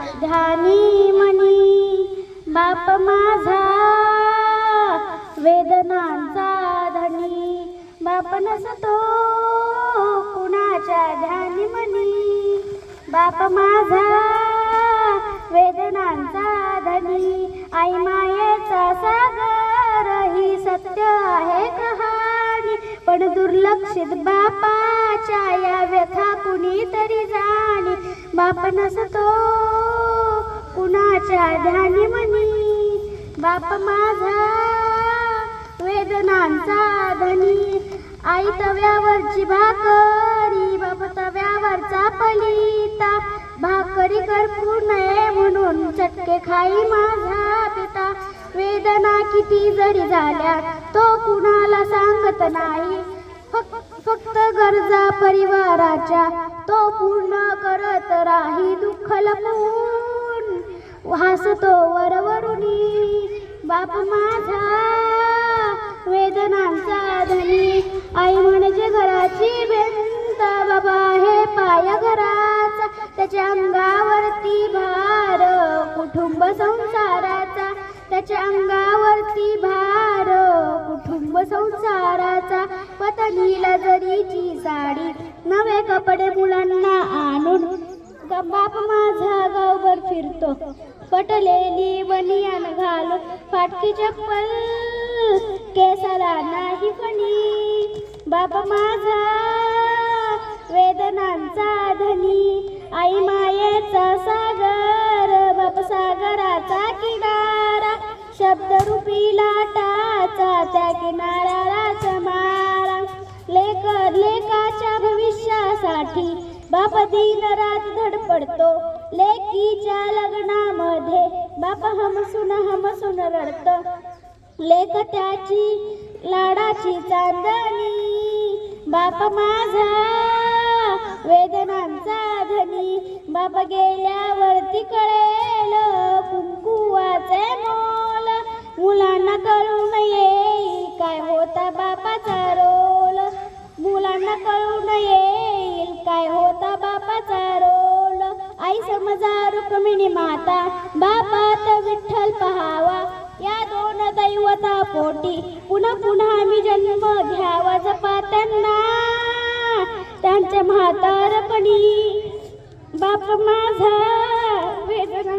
ध्यानी मनी बाप माझा वेदनांचा धनी. बाप नसतो कुणाच्या ध्यानी मनी. बाप माझा वेदनांचा धनी. आई मायेचा सागर ही सत्य आहे कहाणी. पण दुर्लक्षित बापाच्या या व्यथा कुणीतरी जाणी. बाप नसतो कुणाच्या ध्यानी मनी. बाप माझा वेदनांचा धनी. आई तव्यावरची भाकरी बाप तव्यावरचा पलिता. भाकरी करपू नये म्हणून चटके खाई माझा पिता. वेदना किती जरी झाल्या तो कुणाला सांगत नाही. फक्त गरजा परिवाराच्या तो पूर्ण करत राही दुःख लपून. हसतो वरवरुनी. बाप माझा वेदनांचा धनी. आई म्हणजे घराची भिंत बाबा हे पाय घराचा. त्याच्या अंगावरती भार कुटुंब संसाराचा. त्याच्या अंगावरती भार कुटुंब संसाराचा. पतनीला जरीची साडी नवे कपडे मुलांना आणून. बाप माझा फिरतो. पटलेली बनियान घालून फाटकी चप्पल केसाला नाही फणी. बाबा माझा वेदनांचा धनी. आई मायेचा सागर बाप सागराचा किनारा. शब्दरूपी लाटाचा त्या किनाऱ्याला मारा. लेकर लेकाच्या भविष्यासाठी बाप दिन रात धडपडतो. लेकीच्या लग्नामध्ये बाप हमसून हमसून रडत. लेक त्याची लाडाची चांदणी. बाप माझा वेदनांचा धनी. बाप गेल्यावरती कळेल कुंकू समजा रुक्मिणी माता बापात विठ्ठल पहावा. या दोन दैवता पोटी पुन्हा पुन्हा मी जन्म घ्यावा जपा त्यांना त्यांच्या म्हातारपणी बाप माझा. वेदना